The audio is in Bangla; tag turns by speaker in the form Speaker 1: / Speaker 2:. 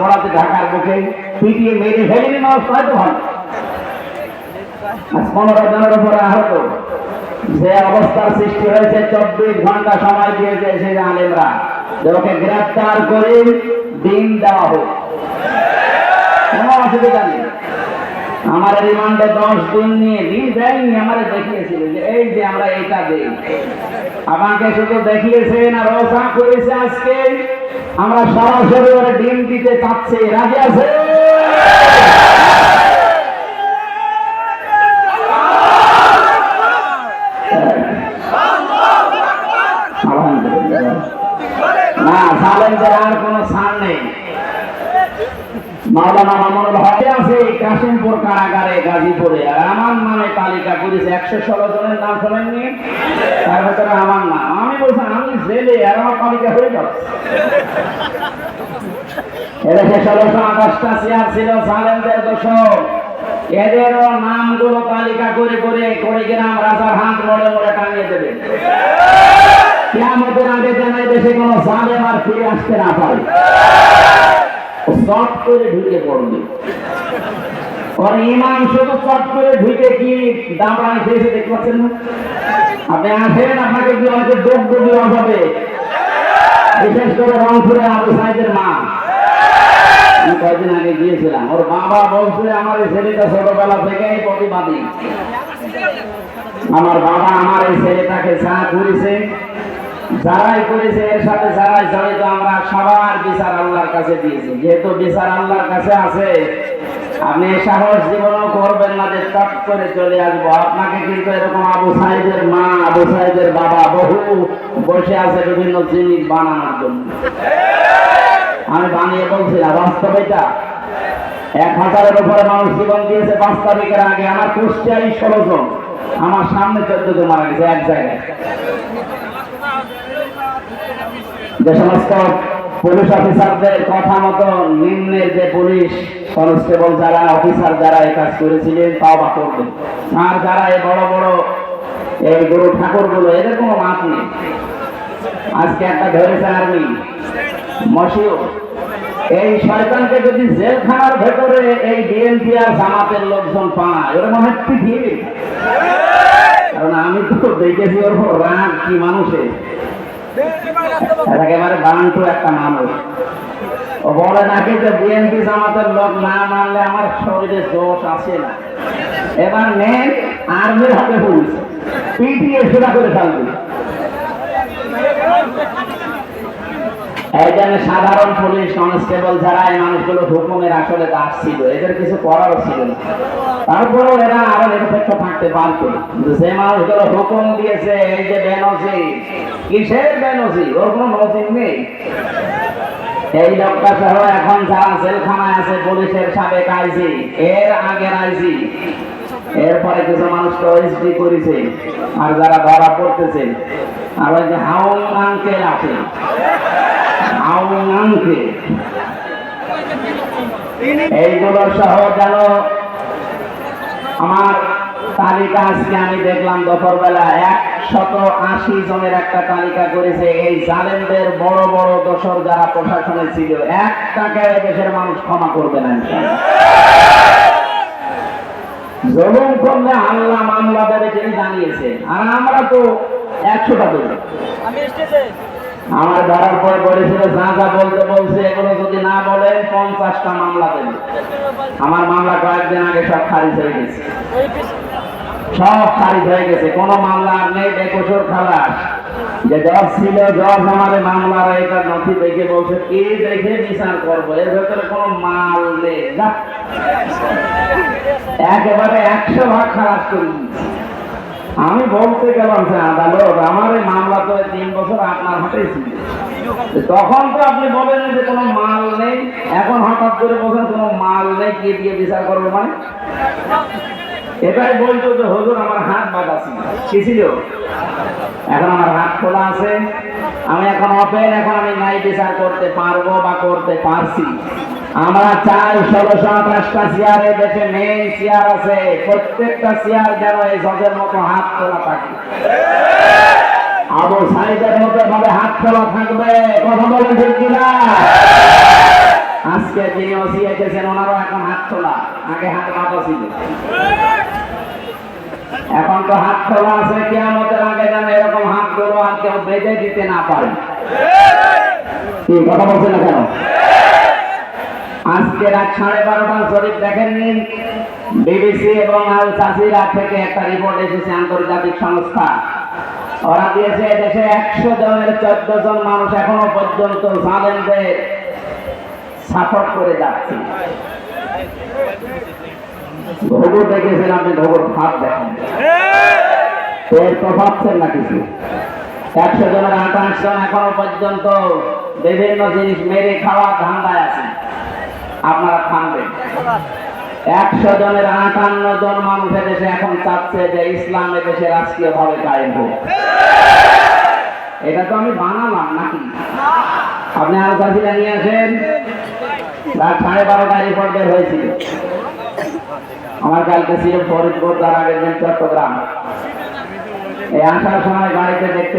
Speaker 1: পড়াতে ঢাকার বুকে পিটিয়ে মেরে ফেলিনি মানুষ হয়তো ভালো পনেরো জনের উপরে আহত। যে অবস্থার সৃষ্টি হয়েছে চব্বিশ ঘণ্টা সময় দিয়েছে সেই আলেমরা। ওকে গ্রেপ্তার করে দিন দেওয়া হোক। কোনো অসুবিধা নেই। আমার রিমান্ডে দশ দিন নিয়ে দিন দেয়নি আমার দেখিয়েছিল যে এই যে আমরা এটা দিই। আমাকে শুধু দেখিয়েছেন আর রসা করেছে আজকে আমরা সরাসরি ডিম দিতে চাচ্ছি। রাজি আছে আলহামদুলিল্লাহ। না সালেমদের আর কোনো ছাড় নেই মাওলানা মামুনুল হক আছে, কাশিমপুর কারাগারে গাজীপুরে। আর আমার নামে তালিকা করেছে, একশো ষোলো জনের নাম শোনেননি? তার ভেতরে আমার নাম। আমি বলছি, আমি জেলে, আর আমার তালিকা হয়ে যাচ্ছে এদেশে ষোলোশো আঠাশটা চেয়ার ছিল, সালেমদের দোষক এদেরও নামগুলো তালিকা করে করে করে গ্রাম রাজার হাত মোড়ে মোড়ে টাঙিয়ে দেবে। কেমতের আগে যেন এই দেশে কোনো সালেম আর ফিরে আসতে না পারে। চট করে ঢুকে পড়বে ওর ইমাম শুধু চট করে ঢুকে কি দামড়ানি খেয়েছে দেখতে পাচ্ছেন না? আপনি আসেন, আপনাকে কি অনেকে ডোব ডুবি হবে? বিশেষ করে রংপুরে আবু সাহেবের মা। আমি কয়েকদিন আগে গিয়েছিলাম। ওর বাবা বলছে, আমার এই ছেলেটা ছোটবেলা থেকেই প্রতিবাদী। আমার বাবা আমার এই ছেলেটাকে চা করেছে যারাই করেছে, এর সাথে যারাই জড়িত, আমরা সবার বিচার আল্লাহর কাছে দিয়েছি। যেহেতু বিচার আল্লাহর কাছে আছে, আপনি সাহস জীবনও করবেন না যে চট করে চলে আসব। আপনাকে কিন্তু এরকম আবু সাহেবের মা, আবু সাহেবের বাবা বহু বসে আছে বিভিন্ন জিনিস বানানোর জন্য। আমি বানিয়ে বলছি না, বাস্তব এটা। এক হাজারের উপরে মানুষ জীবন দিয়েছে পাঁচ তারিখের আগে। আমার কুষ্টিয়ারই ষোলো জন, আমার সামনে চোদ্দ জন মারা গেছে এক জায়গায়। যে সমস্ত পুলিশ অফিসারদের কথা মতো নিম্নের যে পুলিশ কনস্টেবল যারা, অফিসার যারা এই কাজ করেছিলেন, তাও বা করবেন আর যারা এই বড় বড় এই গুরু ঠাকুরগুলো, এদের কোনো মাপ নেই। আজকে একটা ধরেছে আর্মি, মশিও। এই শয়তানকে যদি জেলখানার ভেতরে এই বিএনপি আর জামাতের লোকজন পায়, ওরা মনে হয় কারণ আমি তো দেখেছি ওর রাগ কি মানুষের। একেবারে বান্টু একটা মানুষ। ও বলে নাকি যে বিএনপি জামাতের লোক না মানলে আমার শরীরে দোষ আসে না। এবার নেন আর্মির হাতে পুলিশ। পিটিয়ে সেটা করে ফেলবে। জন্য সাধারণ পুলিশ, কনস্টেবল যারা, এই মানুষগুলো হুকুমের আসলে দাস ছিল। এদের কিছু করারও ছিল না। তারপরেও এরা আরও নিরপেক্ষ থাকতে পারত কিন্তু যে মানুষগুলো হুকুম দিয়েছে, এই যে বেনজি কিসের বেনজি ওর কোনো নজির নেই। এই লোকটা সহ এখন যারা জেলখানায় আছে, পুলিশের সাবেক আইজি, এর আগের আইজি। এরপরে কিছু মানুষকে ওএসডি করেছে, আর যারা ধরা পড়তেছে, আর ওই যে হাউন আঙ্কেল আছে। হাউন এইগুলো সহ যেন আমার তালিকা আজকে আমি দেখলাম দুপুরবেলা। একশত আশি জনের একটা তালিকা করেছে। এই জালেমদের বড় বড় দোষর যারা প্রশাসনে ছিল, একটাকে দেশের মানুষ ক্ষমা করবে না ইনশাআল্লাহ। করলে আল্লাহ মামলা দেবে তিনি জানিয়েছে? আর আমরা তো একশোটা দেবো আমার ধরার পর বলেছিল, যা যা বলতে বলছে, এগুলো যদি না বলেন, পঞ্চাশটা মামলা দেবে। আমার মামলা কয়েকদিন আগে সব খারিজ হয়ে গেছে। সব খারিজ হয়ে গেছে। কোনো মামলা আর নেই, বেকসুর খালাস। যে জজ ছিল, জজ আমাদের মামলার এটা নথি দেখে বলছে কি দেখে বিচার করব, এর ভেতরে কোনো মাল নেই। একেবারে একশো ভাগ খালাস করে। আমি বলতে গেলাম যে আদালত আমার এই মামলা তো তিন বছর আপনার হাতেই ছিল। তখন তো আপনি বলেন যে কোনো মাল নেই, এখন হঠাৎ করে বলছেন কোনো মাল নেই, কে দিয়ে বিচার করব মানে? এটাই বলতো যে হজুর, আমার হাত বাঁধা ছিল। কি ছিল? এখন আমার হাত খোলা আছে। আমি এখন ওপেন এখন আমি নাই বিচার করতে পারব বা করতে পারছি। আমরা চাই ষোলোশো আঠাশটা চেয়ারে দেশে মেন চেয়ার আছে। প্রত্যেকটা চেয়ার যেন এই জজের মতো হাত খোলা থাকে। আবু সাইদের মতো ভাবে হাত খোলা থাকবে। কথা বলেন ঠিক কিনা? আজকে যিনি ওসি ওনারও এখন হাত তোলা আগে হাত বাঁধা ছিল। এখন তো হাত তোলা আছে, কেয়ামতের আগে যেন এরকম হাতগুলো আর কেউ বেঁধে দিতে না পারে। কথা বলছে না কেন? আজকে রাত সাড়ে বারোটার শরীফ দেখেননি বিবিসি এবং আল জাজিরা থেকে একটা রিপোর্ট এসেছে আন্তর্জাতিক সংস্থা। ওরা দিয়েছে দেশে একশো জনের চোদ্দ জন মানুষ এখনও পর্যন্ত জালেমদের সাপোর্ট করে যাচ্ছে। ভোগর দেখেছেন আপনি? ভোগর ভাব দেখেন। এর তো ভাবছেন না কিছু? একশো জনের আঠাশ জন এখনও পর্যন্ত বিভিন্ন জিনিস মেরে খাওয়ার ধান্দায় আছে। আপনারা থামবেন একশো জনের আটান্ন জন মানুষ দেশে এখন চাচ্ছে যে ইসলাম দেশে রাষ্ট্রীয় ভাবে কায়েম হোক। এটা তো আমি বানালাম নাকি? আপনি আরও চাষিরা নিয়ে আসেন। রাত সাড়ে বারোটায় রিপোর্ট বের হয়েছিল। আমার কালকে ছিল ফরিদপুর, তার আগের দিন চট্টগ্রাম। এই আসার সময় গাড়িতে দেখতে